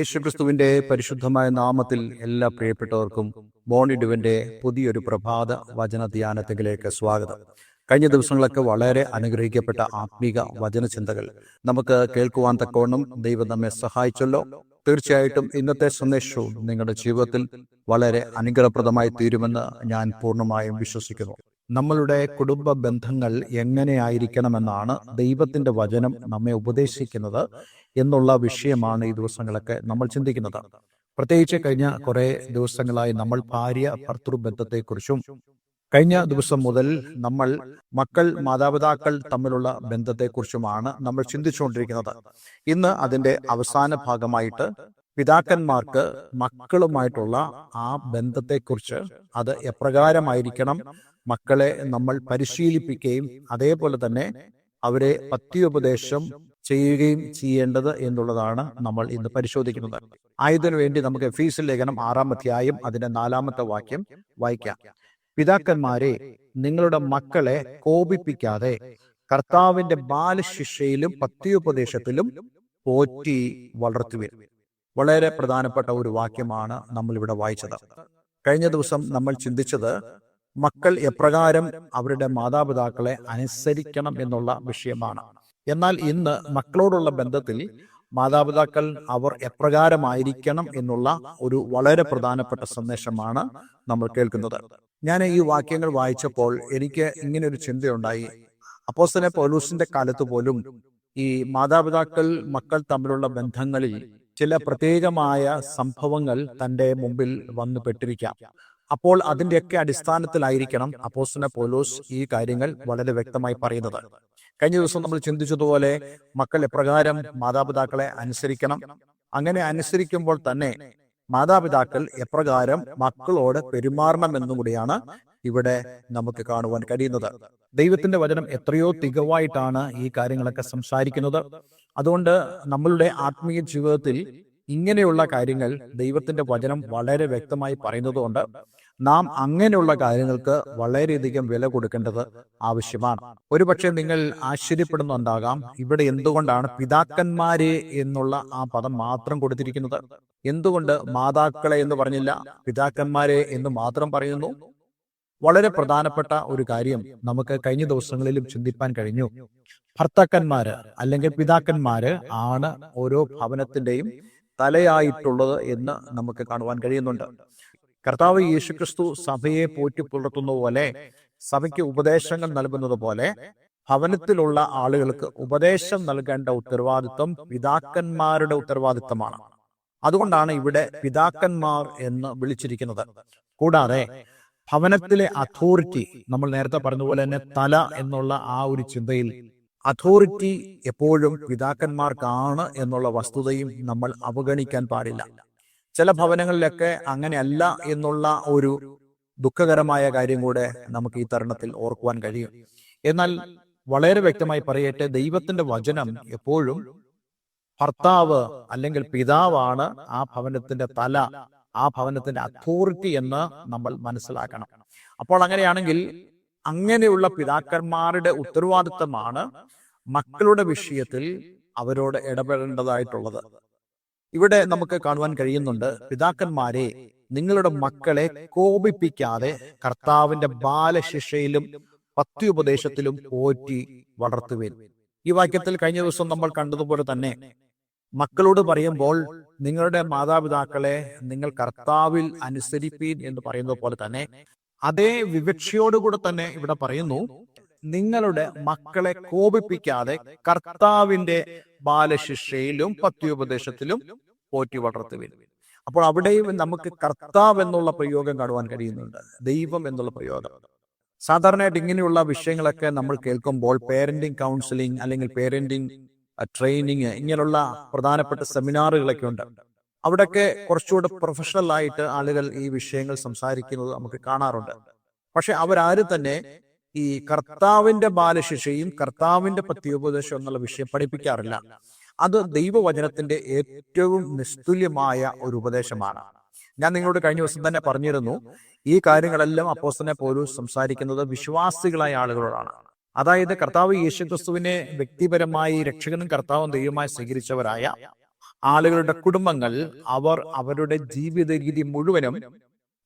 യേശുക്രിസ്തുവിന്റെ പരിശുദ്ധമായ നാമത്തിൽ എല്ലാ പ്രിയപ്പെട്ടവർക്കും ബോണിഡുവിന്റെ പുതിയൊരു പ്രഭാത വചന ധ്യാനത്തിലേക്ക് സ്വാഗതം. കഴിഞ്ഞ ദിവസങ്ങളൊക്കെ വളരെ അനുഗ്രഹിക്കപ്പെട്ട ആത്മീക വചനചിന്തകൾ നമുക്ക് കേൾക്കുവാൻ തക്കവണ്ണം ദൈവം നമ്മെ സഹായിച്ചല്ലോ. തീർച്ചയായിട്ടും ഇന്നത്തെ സന്ദേശവും നിങ്ങളുടെ ജീവിതത്തിൽ വളരെ അനുഗ്രഹപ്രദമായി തീരുമെന്ന് ഞാൻ പൂർണമായും വിശ്വസിക്കുന്നു. നമ്മളുടെ കുടുംബ ബന്ധങ്ങൾ എങ്ങനെയായിരിക്കണമെന്നാണ് ദൈവത്തിന്റെ വചനം നമ്മെ ഉപദേശിക്കുന്നത് എന്നുള്ള വിഷയമാണ് ഈ ദിവസങ്ങളൊക്കെ നമ്മൾ ചിന്തിക്കുന്നത്. പ്രത്യേകിച്ച് കഴിഞ്ഞ കുറെ ദിവസങ്ങളായി നമ്മൾ ഭാര്യ ഭർത്തൃ ബന്ധത്തെക്കുറിച്ചും കഴിഞ്ഞ ദിവസം മുതൽ നമ്മൾ മക്കൾ മാതാപിതാക്കൾ തമ്മിലുള്ള ബന്ധത്തെക്കുറിച്ചുമാണ് നമ്മൾ ചിന്തിച്ചുകൊണ്ടിരിക്കുന്നത്. ഇന്ന് അതിന്റെ അവസാന ഭാഗമായിട്ട് പിതാക്കന്മാർക്ക് മക്കളുമായിട്ടുള്ള ആ ബന്ധത്തെക്കുറിച്ച് അത് എപ്രകാരമായിരിക്കണം മക്കളെ നമ്മൾ പരിശീലിപ്പിക്കുകയും അതേപോലെ തന്നെ അവരെ പത്യോപദേശം ചെയ്യുകയും ചെയ്യേണ്ടത് എന്നുള്ളതാണ് നമ്മൾ ഇന്ന് പരിശോധിക്കുന്നത്. ആയതിനു വേണ്ടി നമുക്ക് ഫീസ് ലേഖനം ആറാം അധ്യായം അതിന്റെ നാലാമത്തെ വാക്യം വായിക്കാം. പിതാക്കന്മാരെ നിങ്ങളുടെ മക്കളെ കോപിപ്പിക്കാതെ കർത്താവിന്റെ ബാലശിക്ഷയിലും പത്യോപദേശത്തിലും പോറ്റി വളർത്തുവിൻ. വളരെ പ്രധാനപ്പെട്ട ഒരു വാക്യമാണ് നമ്മൾ ഇവിടെ വായിച്ചത്. കഴിഞ്ഞ ദിവസം നമ്മൾ ചിന്തിച്ചത് മക്കൾ എപ്രകാരം അവരുടെ മാതാപിതാക്കളെ അനുസരിക്കണം എന്നുള്ള വിഷയമാണ്. എന്നാൽ ഇന്ന് മക്കളോടുള്ള ബന്ധത്തിൽ മാതാപിതാക്കൾ അവർ എപ്രകാരമായിരിക്കണം എന്നുള്ള ഒരു വളരെ പ്രധാനപ്പെട്ട സന്ദേശമാണ് നമ്മൾ കേൾക്കുന്നത്. ഞാൻ ഈ വാക്യങ്ങൾ വായിച്ചപ്പോൾ എനിക്ക് ഇങ്ങനെ ഒരു ചിന്തയുണ്ടായി. അപ്പോസ്തല പൗലൂസിന്റെ കാലത്ത് പോലും ഈ മാതാപിതാക്കൾ മക്കൾ തമ്മിലുള്ള ബന്ധങ്ങളിൽ ചില പ്രത്യേകമായ സംഭവങ്ങൾ തന്റെ മുമ്പിൽ വന്നു പെട്ടിരിക്കാം അപ്പോൾ അതിന്റെയൊക്കെ അടിസ്ഥാനത്തിലായിരിക്കണം അപ്പോസ്തല പോലോസ് ഈ കാര്യങ്ങൾ വളരെ വ്യക്തമായി പറയുന്നത്. കഴിഞ്ഞ ദിവസം നമ്മൾ ചിന്തിച്ചതുപോലെ മക്കൾ എപ്രകാരം മാതാപിതാക്കളെ അനുസരിക്കണം? അങ്ങനെ അനുസരിക്കുമ്പോൾ തന്നെ മാതാപിതാക്കൾ എപ്രകാരം മക്കളോട് പെരുമാറണം എന്നും കൂടിയാണ് ഇവിടെ നമുക്ക് കാണുവാൻ കഴിയുന്നത്. ദൈവത്തിന്റെ വചനം എത്രയോ തികവായിട്ടാണ് ഈ കാര്യങ്ങളൊക്കെ സംസാരിക്കുന്നത്. അതുകൊണ്ട് നമ്മളുടെ ആത്മീയ ജീവിതത്തിൽ ഇങ്ങനെയുള്ള കാര്യങ്ങൾ ദൈവത്തിന്റെ വചനം വളരെ വ്യക്തമായി പറയുന്നതുകൊണ്ട് നാം അങ്ങനെയുള്ള കാര്യങ്ങൾക്ക് വളരെയധികം വില കൊടുക്കേണ്ടത് ആവശ്യമാണ്. ഒരുപക്ഷെ നിങ്ങൾ ആശ്ചര്യപ്പെടുന്നുണ്ടാകാം ഇവിടെ എന്തുകൊണ്ടാണ് പിതാക്കന്മാരെ എന്നുള്ള ആ പദം മാത്രം കൊടുത്തിരിക്കുന്നത്? എന്തുകൊണ്ട് മാതാക്കളെ എന്ന് പറഞ്ഞില്ല പിതാക്കന്മാരെ എന്ന് മാത്രം പറയുന്നു? വളരെ പ്രധാനപ്പെട്ട ഒരു കാര്യം നമുക്ക് കഴിഞ്ഞ ദിവസങ്ങളിലും ചിന്തിപ്പാൻ കഴിഞ്ഞു. ഭർത്താക്കന്മാര് അല്ലെങ്കിൽ പിതാക്കന്മാര് ആണ് ഓരോ ഭവനത്തിന്റെയും തലയായിട്ടുള്ളത് എന്ന് നമുക്ക് കാണുവാൻ കഴിയുന്നുണ്ട്. കർത്താവ് യേശുക്രിസ്തു സഭയെ പോറ്റി പുലർത്തുന്ന പോലെ സഭയ്ക്ക് ഉപദേശങ്ങൾ നൽകുന്നത് പോലെ ഭവനത്തിലുള്ള ആളുകൾക്ക് ഉപദേശം നൽകേണ്ട ഉത്തരവാദിത്വം പിതാക്കന്മാരുടെ ഉത്തരവാദിത്തമാണ് അതുകൊണ്ടാണ് ഇവിടെ പിതാക്കന്മാർ എന്ന് വിളിച്ചിരിക്കുന്നത്. കൂടാതെ ഭവനത്തിലെ അതോറിറ്റി നമ്മൾ നേരത്തെ പറഞ്ഞതുപോലെ തന്നെ തല എന്നുള്ള ആ ഒരു ചിന്തയിൽ അതോറിറ്റി എപ്പോഴും പിതാക്കന്മാർക്കാണ് എന്നുള്ള വസ്തുതയും നമ്മൾ അവഗണിക്കാൻ പാടില്ല. ചില ഭവനങ്ങളിലൊക്കെ അങ്ങനെയല്ല എന്നുള്ള ഒരു ദുഃഖകരമായ കാര്യം കൂടെ നമുക്ക് ഈ തരുണത്തിൽ ഓർക്കുവാൻ കഴിയും. എന്നാൽ വളരെ വ്യക്തമായി പറയട്ടെ ദൈവത്തിന്റെ വചനം എപ്പോഴും ഭർത്താവ് അല്ലെങ്കിൽ പിതാവാണ് ആ ഭവനത്തിന്റെ തല ആ ഭവനത്തിന്റെ അതോറിറ്റി എന്ന് നമ്മൾ മനസ്സിലാക്കണം. അപ്പോൾ അങ്ങനെയാണെങ്കിൽ അങ്ങനെയുള്ള പിതാക്കന്മാരുടെ ഉത്തരവാദിത്തമാണ് മക്കളുടെ വിഷയത്തിൽ അവരോട് ഇടപെടേണ്ടതായിട്ടുള്ളത്. ഇവിടെ നമുക്ക് കാണുവാൻ കഴിയുന്നുണ്ട് പിതാക്കന്മാരെ നിങ്ങളുടെ മക്കളെ കോപിപ്പിക്കാതെ കർത്താവിന്റെ ബാലശിക്ഷയിലും പത്യുപദേശത്തിലും പോറ്റി വളർത്തുവേൻ. ഈ വാക്യത്തിൽ കഴിഞ്ഞ ദിവസം നമ്മൾ കണ്ടതുപോലെ തന്നെ മക്കളോട് പറയുമ്പോൾ നിങ്ങളുടെ മാതാപിതാക്കളെ നിങ്ങൾ കർത്താവിൽ അനുസരിപ്പീൻ എന്ന് പറയുന്നത് പോലെ തന്നെ അതേ വിവക്ഷയോടുകൂടെ തന്നെ ഇവിടെ പറയുന്നു നിങ്ങളുടെ മക്കളെ കോപിപ്പിക്കാതെ കർത്താവിന്റെ ബാലശിക്ഷയിലും പത്യോപദേശത്തിലും പോറ്റി വളർത്തുവിൻ. അപ്പോൾ അവിടെയും നമുക്ക് കർത്താവ് എന്നുള്ള പ്രയോഗം കാണുവാൻ കഴിയുന്നുണ്ട്. ദൈവം എന്നുള്ള പ്രയോഗം. സാധാരണയായിട്ട് ഇങ്ങനെയുള്ള വിഷയങ്ങളൊക്കെ നമ്മൾ കേൾക്കുമ്പോൾ പേരന്റിങ് കൗൺസിലിംഗ് അല്ലെങ്കിൽ പേരന്റിങ് ട്രെയിനിങ് ഇങ്ങനെയുള്ള പ്രധാനപ്പെട്ട സെമിനാറുകളൊക്കെ ഉണ്ട്. അവിടെയൊക്കെ കുറച്ചുകൂടെ പ്രൊഫഷണൽ ആയിട്ട് ആളുകൾ ഈ വിഷയങ്ങൾ സംസാരിക്കുന്നത് നമുക്ക് കാണാറുണ്ട്. പക്ഷെ അവരാരും തന്നെ ഈ കർത്താവിന്റെ ബാലശിക്ഷയും കർത്താവിന്റെ പത്യോപദേശം എന്നുള്ള വിഷയം പഠിപ്പിക്കാറില്ല. അത് ദൈവവചനത്തിന്റെ ഏറ്റവും നിസ്തുല്യമായ ഒരു ഉപദേശമാണ്. ഞാൻ നിങ്ങളോട് കഴിഞ്ഞ ദിവസം തന്നെ പറഞ്ഞിരുന്നു ഈ കാര്യങ്ങളെല്ലാം അപ്പോസ്തനെ പോലും സംസാരിക്കുന്നത് വിശ്വാസികളായ ആളുകളോടാണ്. അതായത് കർത്താവ് യേശുക്രിസ്തുവിനെ വ്യക്തിപരമായി രക്ഷകനും കർത്താവും ദൈവമായി സ്വീകരിച്ചവരായ ആളുകളുടെ കുടുംബങ്ങൾ അവർ അവരുടെ ജീവിത രീതി മുഴുവനും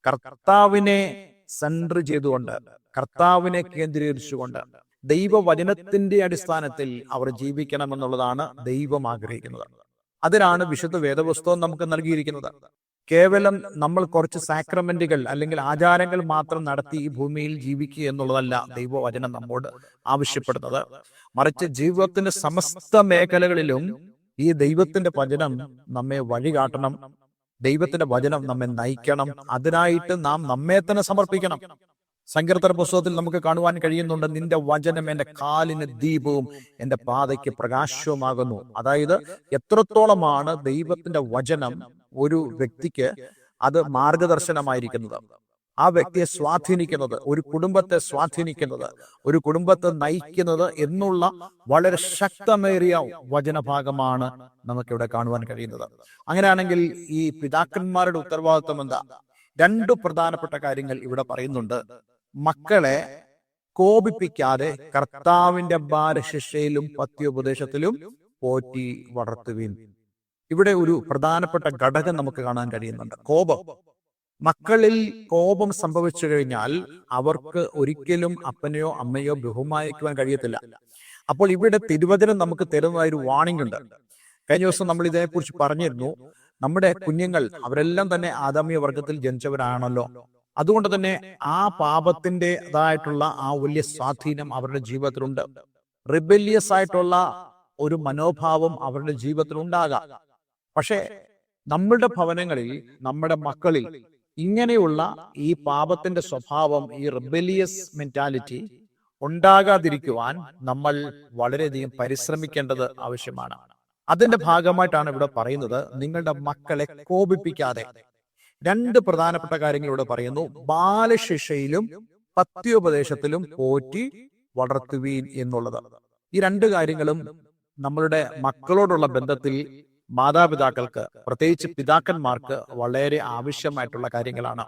കർത്താവിനെ സെന്റർ ചെയ്തുകൊണ്ട് കർത്താവിനെ കേന്ദ്രീകരിച്ചുകൊണ്ട് ദൈവവചനത്തിന്റെ അടിസ്ഥാനത്തിൽ അവർ ജീവിക്കണമെന്നുള്ളതാണ് ദൈവം ആഗ്രഹിക്കുന്നത്. അതിനാണ് വിശുദ്ധ വേദപുസ്തകം നമുക്ക് നൽകിയിരിക്കുന്നത്. കേവലം നമ്മൾ കുറച്ച് സാക്രമെന്റുകൾ അല്ലെങ്കിൽ ആചാരങ്ങൾ മാത്രം നടത്തി ഈ ഭൂമിയിൽ ജീവിക്കുക എന്നുള്ളതല്ല ദൈവവചനം നമ്മോട് ആവശ്യപ്പെടുന്നത്. മറിച്ച് ജീവിതത്തിന്റെ സമസ്ത മേഖലകളിലും ഈ ദൈവത്തിന്റെ വചനം നമ്മെ വഴി കാട്ടണം ദൈവത്തിന്റെ വചനം നമ്മെ നയിക്കണം. അതിനായിട്ട് നാം നമ്മെ തന്നെ സമർപ്പിക്കണം. സങ്കീർത്തന പുസ്തകത്തിൽ നമുക്ക് കാണുവാൻ കഴിയുന്നുണ്ട് നിന്റെ വചനം എന്റെ കാലിന് ദീപവും എന്റെ പാതയ്ക്ക് പ്രകാശവുമാകുന്നു. അതായത് എത്രത്തോളമാണ് ദൈവത്തിന്റെ വചനം ഒരു വ്യക്തിക്ക് അത് മാർഗദർശനമായിരിക്കുന്നത്. ആ വ്യക്തിയെ സ്വാധീനിക്കുന്നത് ഒരു കുടുംബത്തെ സ്വാധീനിക്കുന്നത് ഒരു കുടുംബത്തെ നയിക്കുന്നത് എന്നുള്ള വളരെ ശക്തമേറിയ വചനഭാഗമാണ് നമുക്കിവിടെ കാണുവാൻ കഴിയുന്നത്. അങ്ങനെയാണെങ്കിൽ ഈ പിതാക്കന്മാരുടെ ഉത്തരവാദിത്വം എന്താ? രണ്ട് പ്രധാനപ്പെട്ട കാര്യങ്ങൾ ഇവിടെ പറയുന്നുണ്ട്. മക്കളെ കോപിപ്പിക്കാതെ കർത്താവിന്റെ ബാലശിക്ഷയിലും പത്യോപദേശത്തിലും പോറ്റി വളർത്തുവീൻ. ഇവിടെ ഒരു പ്രധാനപ്പെട്ട ഘടകം നമുക്ക് കാണാൻ കഴിയുന്നുണ്ട്. കോപം. മക്കളിൽ കോപം സംഭവിച്ചു കഴിഞ്ഞാൽ അവർക്ക് ഒരിക്കലും അപ്പനെയോ അമ്മയോ ബഹുമാനിക്കുവാൻ കഴിയത്തില്ല. അപ്പോൾ ഇവിടെ തിരുവചനം നമുക്ക് തരുന്ന ഒരു വാണിംഗ് ഉണ്ട്. കഴിഞ്ഞ ദിവസം നമ്മൾ ഇതിനെക്കുറിച്ച് പറഞ്ഞിരുന്നു. നമ്മുടെ കുഞ്ഞുങ്ങൾ അവരെല്ലാം തന്നെ ആദാമ്യ വർഗത്തിൽ ജനിച്ചവരാണല്ലോ. അതുകൊണ്ട് തന്നെ ആ പാപത്തിന്റെതായിട്ടുള്ള ആ വലിയ സ്വാധീനം അവരുടെ ജീവിതത്തിലുണ്ട്. റിബല്യസ് ആയിട്ടുള്ള ഒരു മനോഭാവം അവരുടെ ജീവിതത്തിൽ ഉണ്ടാകാം പക്ഷേ നമ്മുടെ ഭവനങ്ങളിൽ നമ്മുടെ മക്കളിൽ ഇങ്ങനെയുള്ള ഈ പാപത്തിന്റെ സ്വഭാവം ഈ റിബലിയസ് മെന്റാലിറ്റി ഉണ്ടാകാതിരിക്കുവാൻ നമ്മൾ വളരെയധികം പരിശ്രമിക്കേണ്ടത് ആവശ്യമാണ്. അതിന്റെ ഭാഗമായിട്ടാണ് ഇവിടെ പറയുന്നത് നിങ്ങളുടെ മക്കളെ കോപിപ്പിക്കാതെ. രണ്ട് പ്രധാനപ്പെട്ട കാര്യങ്ങൾ ഇവിടെ പറയുന്നു. ബാലശിക്ഷയിലും പത്യോപദേശത്തിലും പോറ്റി വളർത്തുവീൻ എന്നുള്ളത്. ഈ രണ്ട് കാര്യങ്ങളും നമ്മളുടെ മക്കളോടുള്ള ബന്ധത്തിൽ മാതാപിതാക്കൾക്ക് പ്രത്യേകിച്ച് പിതാക്കന്മാർക്ക് വളരെ ആവശ്യമായിട്ടുള്ള കാര്യങ്ങളാണ്.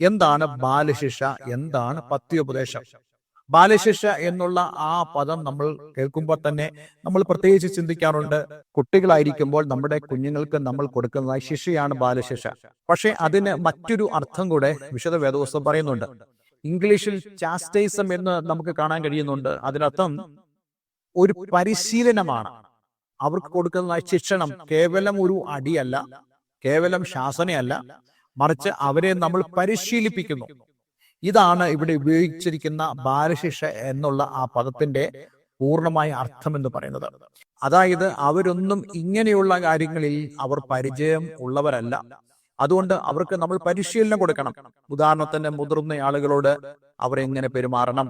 എന്താണ് ബാലശിക്ഷ? എന്താണ് പത്യോപദേശം? ബാലശിക്ഷ എന്നുള്ള ആ പദം നമ്മൾ കേൾക്കുമ്പോൾ തന്നെ നമ്മൾ പ്രത്യേകിച്ച് ചിന്തിക്കാറുണ്ട്. കുട്ടികളായിരിക്കുമ്പോൾ നമ്മുടെ കുഞ്ഞുങ്ങൾക്ക് നമ്മൾ കൊടുക്കുന്ന ശിക്ഷയാണ് ബാലശിക്ഷ പക്ഷെ അതിന് മറ്റൊരു അർത്ഥം കൂടെ വിശദ വേദോസം പറയുന്നുണ്ട്. ഇംഗ്ലീഷിൽ ചാസ്റ്റൈസം എന്ന് നമുക്ക് കാണാൻ കഴിയുന്നുണ്ട്. അതിനർത്ഥം ഒരു പരിശീലനമാണ്. അവർക്ക് കൊടുക്കുന്ന ശിക്ഷണം കേവലം ഒരു അടിയല്ല കേവലം ശാസനയല്ല. മറിച്ച് അവരെ നമ്മൾ പരിശീലിപ്പിക്കുന്നു. ഇതാണ് ഇവിടെ ഉപയോഗിച്ചിരിക്കുന്ന ബാലശിക്ഷ എന്നുള്ള ആ പദത്തിന്റെ പൂർണമായ അർത്ഥം എന്ന് പറയുന്നത്. അതായത് അവരൊന്നും ഇങ്ങനെയുള്ള കാര്യങ്ങളിൽ അവർ പരിചയം ഉള്ളവരല്ല. അതുകൊണ്ട് അവർക്ക് നമ്മൾ പരിശീലനം കൊടുക്കണം. ഉദാഹരണത്തിന് മുതിർന്ന ആളുകളോട് അവരെങ്ങനെ പെരുമാറണം.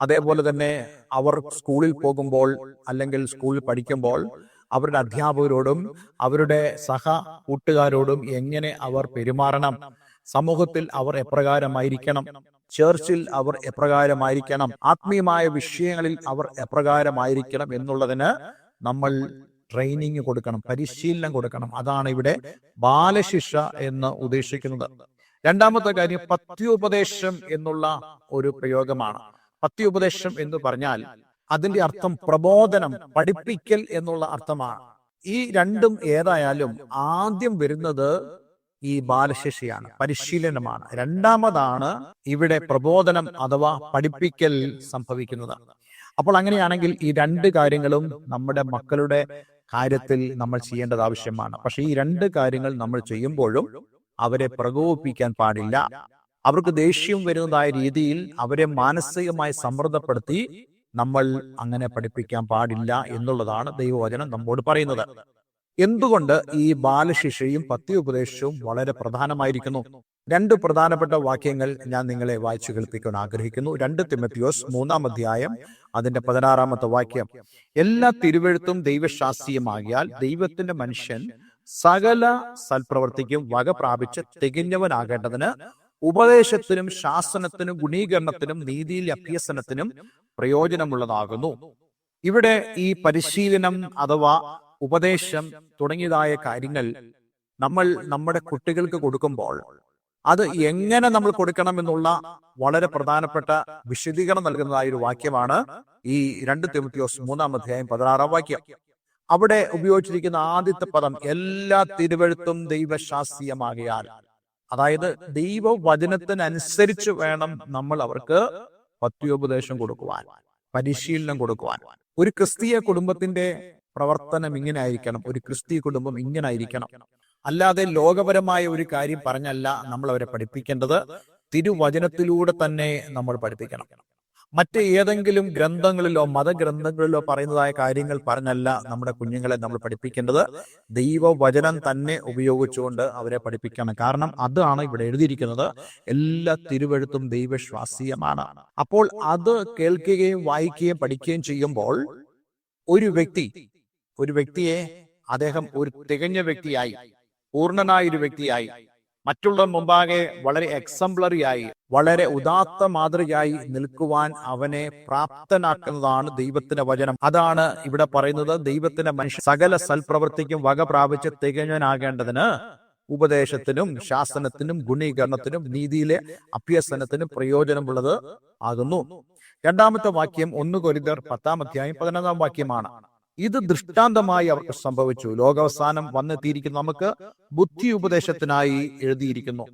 അതേപോലെ തന്നെ അവർ സ്കൂളിൽ പോകുമ്പോൾ അല്ലെങ്കിൽ സ്കൂളിൽ പഠിക്കുമ്പോൾ അവരുടെ അധ്യാപകരോടും അവരുടെ സഹ കൂട്ടുകാരോടും എങ്ങനെ അവർ പെരുമാറണം. സമൂഹത്തിൽ അവർ എപ്രകാരമായിരിക്കണം. ചേർച്ചിൽ അവർ എപ്രകാരമായിരിക്കണം. ആത്മീയമായ വിഷയങ്ങളിൽ അവർ എപ്രകാരമായിരിക്കണം എന്നുള്ളതിന് നമ്മൾ ട്രെയിനിങ് കൊടുക്കണം പരിശീലനം കൊടുക്കണം. അതാണ് ഇവിടെ ബാലശിക്ഷ എന്ന് ഉദ്ദേശിക്കുന്നത്. രണ്ടാമത്തെ കാര്യം പത്യോപദേശം എന്നുള്ള ഒരു പ്രയോഗമാണ്. പത്യോപദേശം എന്ന് പറഞ്ഞാൽ അതിന്റെ അർത്ഥം പ്രബോധനം പഠിപ്പിക്കൽ എന്നുള്ള അർത്ഥമാണ്. ഈ രണ്ടും ഏതായാലും ആദ്യം വരുന്നത് ഈ ബാലശിക്ഷയാണ് പരിശീലനമാണ്. രണ്ടാമതാണ് ഇവിടെ പ്രബോധനം അഥവാ പഠിപ്പിക്കൽ സംഭവിക്കുന്നത്. അപ്പോൾ അങ്ങനെയാണെങ്കിൽ ഈ രണ്ട് കാര്യങ്ങളും നമ്മുടെ മക്കളുടെ കാര്യത്തിൽ നമ്മൾ ചെയ്യേണ്ടത് ആവശ്യമാണ്. പക്ഷെ ഈ രണ്ട് കാര്യങ്ങൾ നമ്മൾ ചെയ്യുമ്പോഴും അവരെ പ്രകോപിപ്പിക്കാൻ പാടില്ല. അവർക്ക് ദേഷ്യം വരുന്നതായ രീതിയിൽ അവരെ മാനസികമായി സമ്മർദ്ദപ്പെടുത്തി നമ്മൾ അങ്ങനെ പഠിപ്പിക്കാൻ പാടില്ല എന്നുള്ളതാണ് ദൈവവചനം നമ്മോട് പറയുന്നത്. എന്തുകൊണ്ട് ഈ ബാലശിക്ഷയും പത്യോപദേശവും വളരെ പ്രധാനമായിരിക്കുന്നു? രണ്ട് പ്രധാനപ്പെട്ട വാക്യങ്ങൾ ഞാൻ നിങ്ങളെ വായിച്ചു കേൾപ്പിക്കാൻ ആഗ്രഹിക്കുന്നു. രണ്ട് തിമത്തിയോസ് മൂന്നാം അധ്യായം അതിന്റെ പതിനാറാമത്തെ വാക്യം. എല്ലാ തിരുവഴുത്തും ദൈവശാസ്ത്രീയമാകിയാൽ ദൈവത്തിന്റെ മനുഷ്യൻ സകല സൽപ്രവർത്തിക്കും വക പ്രാപിച്ച് തികഞ്ഞവനാകേണ്ടതിന് ഉപദേശത്തിനും ശാസനത്തിനും ഗുണീകരണത്തിനും നീതിയിൽ അഭ്യസനത്തിനും പ്രയോജനമുള്ളതാകുന്നു. ഇവിടെ ഈ പരിശീലനം അഥവാ ഉപദേശം തുടങ്ങിയതായ കാര്യങ്ങൾ നമ്മൾ നമ്മുടെ കുട്ടികൾക്ക് കൊടുക്കുമ്പോൾ അത് എങ്ങനെ നമ്മൾ കൊടുക്കണം എന്നുള്ള വളരെ പ്രധാനപ്പെട്ട വിശദീകരണം നൽകുന്നതായ ഒരു വാക്യമാണ് ഈ രണ്ട് തിമത്തിയോസ് മൂന്നാം അധ്യായം പതിനാറാം വാക്യം. അവിടെ ഉപയോഗിച്ചിരിക്കുന്ന ആദ്യത്തെ പദം എല്ലാ തിരുവഴുത്തും ദൈവശാസ്ത്രീയമാകിയാൽ. അതായത് ദൈവവചനത്തിനനുസരിച്ച് വേണം നമ്മൾ അവർക്ക് പത്യോപദേശം കൊടുക്കുവാൻ പരിശീലനം കൊടുക്കുവാൻ. ഒരു ക്രിസ്തീയ കുടുംബത്തിന്റെ പ്രവർത്തനം ഇങ്ങനെ ആയിരിക്കണം ഒരു ക്രിസ്തി കുടുംബം ഇങ്ങനെ ആയിരിക്കണം അല്ലാതെ ലോകപരമായ ഒരു കാര്യം പറഞ്ഞല്ല നമ്മൾ അവരെ പഠിപ്പിക്കേണ്ടത്. തിരുവചനത്തിലൂടെ തന്നെ നമ്മൾ പഠിപ്പിക്കണം. മറ്റ് ഏതെങ്കിലും ഗ്രന്ഥങ്ങളിലോ മതഗ്രന്ഥങ്ങളിലോ പറയുന്നതായ കാര്യങ്ങൾ പറഞ്ഞല്ല നമ്മുടെ കുഞ്ഞുങ്ങളെ നമ്മൾ പഠിപ്പിക്കേണ്ടത്. ദൈവവചനം തന്നെ ഉപയോഗിച്ചുകൊണ്ട് അവരെ പഠിപ്പിക്കണം. കാരണം അതാണ് ഇവിടെ എഴുതിയിരിക്കുന്നത്. എല്ലാ തിരുവഴുത്തും ദൈവശ്വാസീയമാണ്. അപ്പോൾ അത് കേൾക്കുകയും വായിക്കുകയും പഠിക്കുകയും ചെയ്യുമ്പോൾ ഒരു വ്യക്തി ഒരു വ്യക്തിയെ അദ്ദേഹം ഒരു തികഞ്ഞ വ്യക്തിയായി പൂർണനായ ഒരു വ്യക്തിയായി മറ്റുള്ളവർ മുമ്പാകെ വളരെ എക്സംപ്ലറിയായി വളരെ ഉദാത്ത മാതൃകയായി നിൽക്കുവാൻ അവനെ പ്രാപ്തനാക്കുന്നതാണ് ദൈവത്തിന്റെ വചനം. അതാണ് ഇവിടെ പറയുന്നത് ദൈവത്തിന്റെ മനുഷ്യ സകല സൽപ്രവൃത്തിക്കും വക പ്രാപിച്ച് തികഞ്ഞവനാകേണ്ടതിന് ഉപദേശത്തിനും ശാസനത്തിനും ഗുണീകരണത്തിനും നീതിയിലെ അഭ്യസനത്തിനും പ്രയോജനമുള്ളത് ആകുന്നു. രണ്ടാമത്തെ വാക്യം ഒന്ന് കൊരിതർ പത്താം അധ്യായം പതിനൊന്നാം വാക്യമാണ്. ഇത് ദൃഷ്ടാന്തമായി അവർക്ക് സംഭവിച്ചു. ലോകാവസാനം വന്നെത്തിയിരിക്കുന്ന നമുക്ക് ബുദ്ധി ഉപദേശത്തിനായി എഴുതിയിരിക്കുന്നു.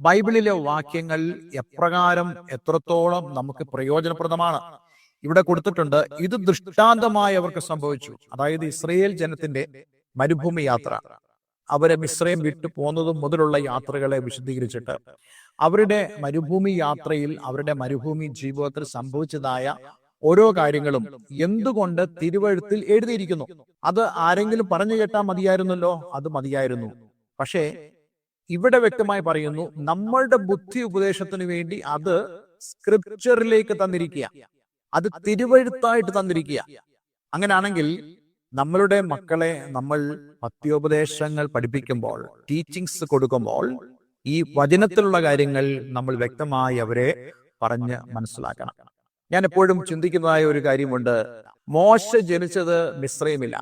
ബൈബിളിലെ വാക്യങ്ങൾ എപ്രകാരം എത്രത്തോളം നമുക്ക് പ്രയോജനപ്രദമാണ്? ഇവിടെ കൊടുത്തിട്ടുണ്ട് ഇത് ദൃഷ്ടാന്തമായി അവർക്ക് സംഭവിച്ചു. അതായത് ഇസ്രയേൽ ജനത്തിന്റെ മരുഭൂമി യാത്ര അവരെ മിശ്രയം വിട്ടു പോന്നതും മുതലുള്ള യാത്രകളെ വിശദീകരിച്ചിട്ട് അവരുടെ മരുഭൂമി യാത്രയിൽ അവരുടെ മരുഭൂമി ജീവിതത്തിൽ സംഭവിച്ചതായ ഓരോ കാര്യങ്ങളും എന്തുകൊണ്ട് തിരുവഴുത്തിൽ എഴുതിയിരിക്കുന്നു? അത് ആരെങ്കിലും പറഞ്ഞു കേട്ടാൽ മതിയായിരുന്നല്ലോ? അത് മതിയായിരുന്നു. പക്ഷേ ഇവിടെ വ്യക്തമായി പറയുന്നു നമ്മളുടെ ബുദ്ധി ഉപദേശത്തിന് വേണ്ടി അത് സ്ക്രിപ്ചറിലേക്ക് തന്നിരിക്കുക. അത് തിരുവഴുത്തായിട്ട് തന്നിരിക്കുക. അങ്ങനെയാണെങ്കിൽ നമ്മളുടെ മക്കളെ നമ്മൾ പത്യോപദേശങ്ങൾ പഠിപ്പിക്കുമ്പോൾ ടീച്ചിങ്സ് കൊടുക്കുമ്പോൾ ഈ വചനത്തിലുള്ള കാര്യങ്ങൾ നമ്മൾ വ്യക്തമായി അവരെ പറഞ്ഞ് മനസ്സിലാക്കണം. ഞാൻ എപ്പോഴും ചിന്തിക്കുന്നതായ ഒരു കാര്യമുണ്ട്. മോശ ജനിച്ചത് മിശ്രയുമില്ല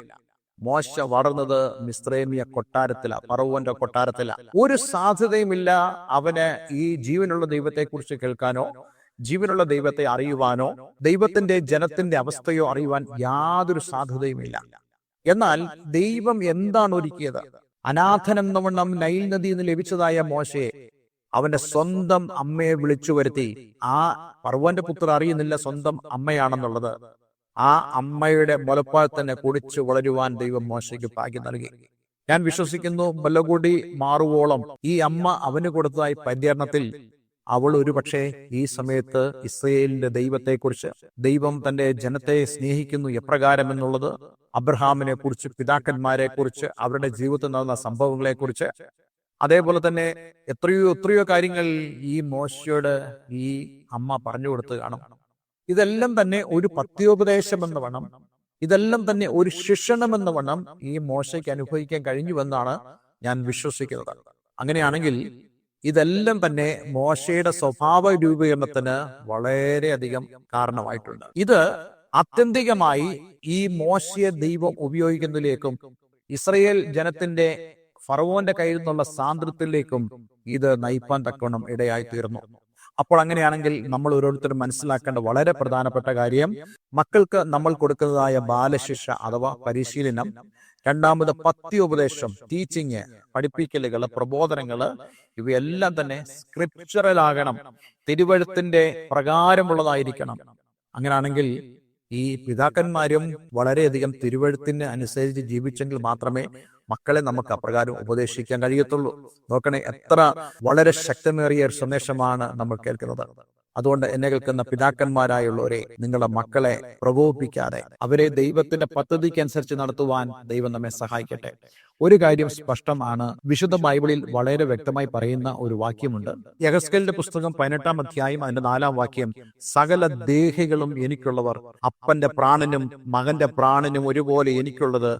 മോശ വളർന്നത് മിശ്രേമിയ കൊട്ടാരത്തില പറവന്റെ കൊട്ടാരത്തില. ഒരു സാധ്യതയുമില്ല അവന് ഈ ജീവനുള്ള ദൈവത്തെ കുറിച്ച് കേൾക്കാനോ ജീവനുള്ള ദൈവത്തെ അറിയുവാനോ ദൈവത്തിന്റെ ജനത്തിന്റെ അവസ്ഥയോ അറിയുവാൻ യാതൊരു സാധ്യതയുമില്ല. എന്നാൽ ദൈവം എന്താണ് ഒരുക്കിയത്? അനാഥനെന്നവണ്ണം നൈൽ നദിയിൽ നിന്ന് ലഭിച്ചതായ മോശയെ അവന്റെ സ്വന്തം അമ്മയെ വിളിച്ചു വരുത്തി. ആ പർവന്റെ പുത്രർ അറിയുന്നില്ല സ്വന്തം അമ്മയാണെന്നുള്ളത്. ആ അമ്മയുടെ മുലപ്പാൽ തന്നെ കുടിച്ചു വളരുവാൻ ദൈവം മോശയ്ക്ക് ഭാഗ്യം നൽകി. ഞാൻ വിശ്വസിക്കുന്നു മുല്ലകൂടി മാറുവോളം ഈ അമ്മ അവന് കൊടുത്തതായി പര്യടനത്തിൽ അവൾ ഒരു പക്ഷേ ഈ സമയത്ത് ഇസ്രയേലിന്റെ ദൈവത്തെക്കുറിച്ച് ദൈവം തന്റെ ജനത്തെ സ്നേഹിക്കുന്നു എപ്രകാരം എന്നുള്ളത് അബ്രഹാമിനെ കുറിച്ച് പിതാക്കന്മാരെ കുറിച്ച് അവരുടെ ജീവിതത്തിൽ നടന്ന സംഭവങ്ങളെ കുറിച്ച് അതേപോലെ തന്നെ എത്രയോ എത്രയോ കാര്യങ്ങൾ ഈ മോശയോട് ഈ അമ്മ പറഞ്ഞു കൊടുത്ത് കാണും. ഇതെല്ലാം തന്നെ ഒരു പത്യോപദേശം എന്ന് വേണം. ഇതെല്ലാം തന്നെ ഒരു ശിക്ഷണം എന്ന് വേണം ഈ മോശയ്ക്ക് അനുഭവിക്കാൻ കഴിഞ്ഞുവെന്നാണ് ഞാൻ വിശ്വസിക്കുന്നത്. അങ്ങനെയാണെങ്കിൽ ഇതെല്ലാം തന്നെ മോശയുടെ സ്വഭാവ രൂപീകരണത്തിന് വളരെയധികം കാരണമായിട്ടുണ്ട്. ഇത് ആത്യന്തികമായി ഈ മോശയെ ദൈവം ഉപയോഗിക്കുന്നതിലേക്കും ഇസ്രയേൽ ജനത്തിന്റെ ഫറവോന്റെ കയ്യിൽ നിന്നുള്ള സാന്ദ്രത്തിലേക്കും ഇത് നയിപ്പാൻ തക്കവണ്ണം ഇടയായി തീർന്നു അപ്പോൾ അങ്ങനെയാണെങ്കിൽ നമ്മൾ ഓരോരുത്തരും മനസ്സിലാക്കേണ്ട വളരെ പ്രധാനപ്പെട്ട കാര്യം മക്കൾക്ക് നമ്മൾ കൊടുക്കുന്നതായ ബാലശിക്ഷ അഥവാ പരിശീലനം രണ്ടാമത് ഉപദേശം ടീച്ചിങ് പഠിപ്പിക്കലുകൾ പ്രബോധനങ്ങൾ ഇവയെല്ലാം തന്നെ സ്ക്രിപ്ചറൽ ആകണം തിരുവഴുത്തിന്റെ പ്രകാരമുള്ളതായിരിക്കണം. അങ്ങനെയാണെങ്കിൽ ഈ പിതാക്കന്മാരും വളരെയധികം തിരുവഴുത്തിന് അനുസരിച്ച് ജീവിച്ചെങ്കിൽ മാത്രമേ മക്കളെ നമുക്ക് അപ്രകാരം ഉപദേശിക്കാൻ കഴിയത്തുള്ളൂ. നോക്കണേ എത്ര വളരെ ശക്തമേറിയ ഒരു സന്ദേശമാണ് നമ്മൾ കേൾക്കുന്നത്. അതുകൊണ്ട് എന്നെ കേൾക്കുന്ന പിതാക്കന്മാരായുള്ളവരെ നിങ്ങളുടെ മക്കളെ പ്രകോപിപ്പിക്കാതെ അവരെ ദൈവത്തിന്റെ പദ്ധതിക്ക് അനുസരിച്ച് നടത്തുവാൻ ദൈവം നമ്മെ സഹായിക്കട്ടെ. ഒരു കാര്യം സ്പഷ്ടമാണ്. വിശുദ്ധ ബൈബിളിൽ വളരെ വ്യക്തമായി പറയുന്ന ഒരു വാക്യമുണ്ട്. യഹസ്കലിന്റെ പുസ്തകം പതിനെട്ടാം അധ്യായം അതിന്റെ നാലാം വാക്യം സകല ദേഹികളും എനിക്കുള്ളവർ അപ്പന്റെ പ്രാണനും മകന്റെ പ്രാണനും ഒരുപോലെ എനിക്കുള്ളത്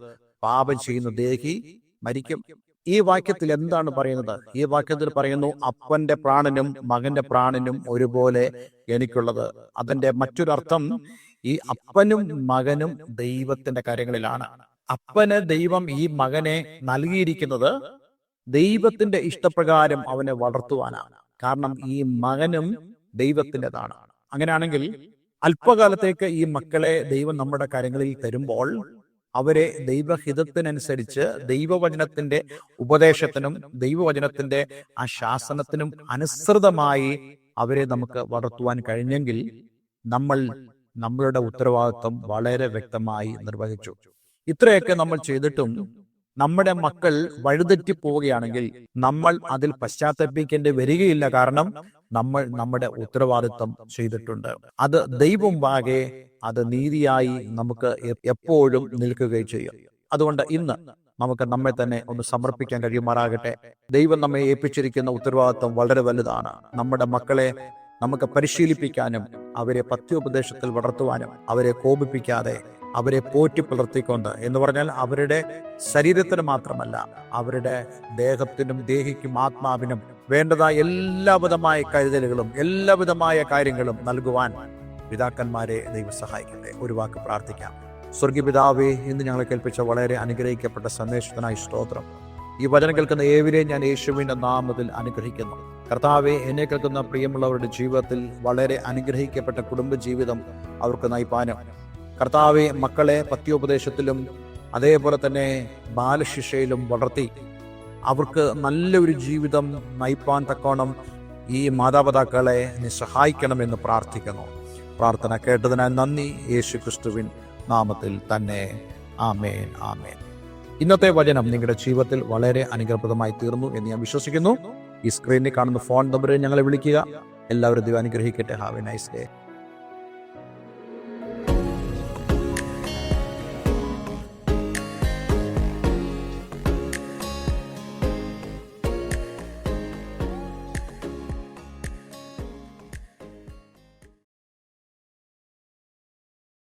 പാപം ചെയ്യുന്ന ദേഹി മരിക്കും. ഈ വാക്യത്തിൽ എന്താണ് പറയുന്നത്? ഈ വാക്യത്തിൽ പറയുന്നു അപ്പന്റെ പ്രാണനും മകന്റെ പ്രാണനും ഒരുപോലെ എനിക്കുള്ളത്. അതിന്റെ മറ്റൊരർത്ഥം ഈ അപ്പനും മകനും ദൈവത്തിന്റെ കാര്യങ്ങളിലാണ്. അപ്പന് ദൈവം ഈ മകനെ നൽകിയിരിക്കുന്നത് ദൈവത്തിന്റെ ഇഷ്ടപ്രകാരം അവനെ വളർത്തുവാനാണ്. കാരണം ഈ മകനും ദൈവത്തിന്റെതാണ്. അങ്ങനെയാണെങ്കിൽ അല്പകാലത്തേക്ക് ഈ മക്കളെ ദൈവം നമ്മുടെ കാര്യങ്ങളിൽ തരുമ്പോൾ അവരെ ദൈവഹിതത്തിനനുസരിച്ച് ദൈവവചനത്തിന്റെ ഉപദേശത്തിനും ദൈവവചനത്തിന്റെ ആ ശാസനത്തിനും അനുസൃതമായി അവരെ നമുക്ക് വളർത്തുവാൻ കഴിഞ്ഞെങ്കിൽ നമ്മൾ നമ്മളുടെ ഉത്തരവാദിത്വം വളരെ വ്യക്തമായി നിർവഹിച്ചു. ഇത്രയൊക്കെ നമ്മൾ ചെയ്തിട്ടും നമ്മുടെ മക്കൾ വഴിതെറ്റി പോവുകയാണെങ്കിൽ നമ്മൾ അതിൽ പശ്ചാത്തപിക്കേണ്ടി വരികയില്ല. കാരണം നമ്മൾ നമ്മുടെ ഉത്തരവാദിത്വം ചെയ്തിട്ടുണ്ട്. അത് ദൈവം വാകെ അത് നീതിയായി നമുക്ക് എപ്പോഴും നിൽക്കുകയും ചെയ്യും. അതുകൊണ്ട് ഇന്ന് നമുക്ക് നമ്മെ തന്നെ ഒന്ന് സമർപ്പിക്കാൻ കഴിയുമാറാകട്ടെ. ദൈവം നമ്മെ ഏൽപ്പിച്ചിരിക്കുന്ന ഉത്തരവാദിത്വം വളരെ വലുതാണ്. നമ്മുടെ മക്കളെ നമുക്ക് പരിശീലിപ്പിക്കാനും അവരെ പത്യോപദേശത്തിൽ വളർത്തുവാനും അവരെ കോപിപ്പിക്കാതെ അവരെ പോറ്റി പുലർത്തിക്കൊണ്ട് എന്ന് പറഞ്ഞാൽ അവരുടെ ശരീരത്തിന് മാത്രമല്ല അവരുടെ ദേഹത്തിനും ദേഹിക്കും ആത്മാവിനും വേണ്ടതായ എല്ലാവിധമായ കരുതലുകളും എല്ലാവിധമായ കാര്യങ്ങളും നൽകുവാൻ പിതാക്കന്മാരെ ദൈവം സഹായിക്കട്ടെ. ഒരു വാക്ക് പ്രാർത്ഥിക്കാം. സ്വർഗീയപിതാവേ ഇന്ന് ഞങ്ങളെ കേൾപ്പിച്ച വളരെ അനുഗ്രഹിക്കപ്പെട്ട സന്ദേശത്തിനായി സ്തോത്രം. ഈ വചനം കേൾക്കുന്ന ഏവരെയും ഞാൻ യേശുവിന്റെ നാമത്തിൽ അനുഗ്രഹിക്കുന്നു. കർത്താവെ എന്നെ കേൾക്കുന്ന പ്രിയമുള്ളവരുടെ ജീവിതത്തിൽ വളരെ അനുഗ്രഹിക്കപ്പെട്ട കുടുംബജീവിതം അവർക്ക് നയിപ്പാനും. കർത്താവെ മക്കളെ പത്യോപദേശത്തിലും അതേപോലെ തന്നെ ബാലശിക്ഷയിലും വളർത്തി അവർക്ക് നല്ലൊരു ജീവിതം നയിപ്പാൻ തക്കോണം ഈ മാതാപിതാക്കളെ നീ സഹായിക്കണമെന്ന് പ്രാർത്ഥിക്കുന്നു. പ്രാർത്ഥന കേട്ടതിനാൽ നന്ദി. യേശു ക്രിസ്തുവിൻ നാമത്തിൽ തന്നെ. ആമേൻ ആമേൻ. ഇന്നത്തെ വചനം നിങ്ങളുടെ ജീവിതത്തിൽ വളരെ അനുഗ്രഹപ്രദമായി തീർന്നു എന്ന് ഞാൻ വിശ്വസിക്കുന്നു. ഈ സ്ക്രീനിൽ കാണുന്ന ഫോൺ നമ്പറിൽ ഞങ്ങളെ വിളിക്കുക. എല്ലാവരും ദൈവം അനുഗ്രഹിക്കട്ടെ. Have a nice day.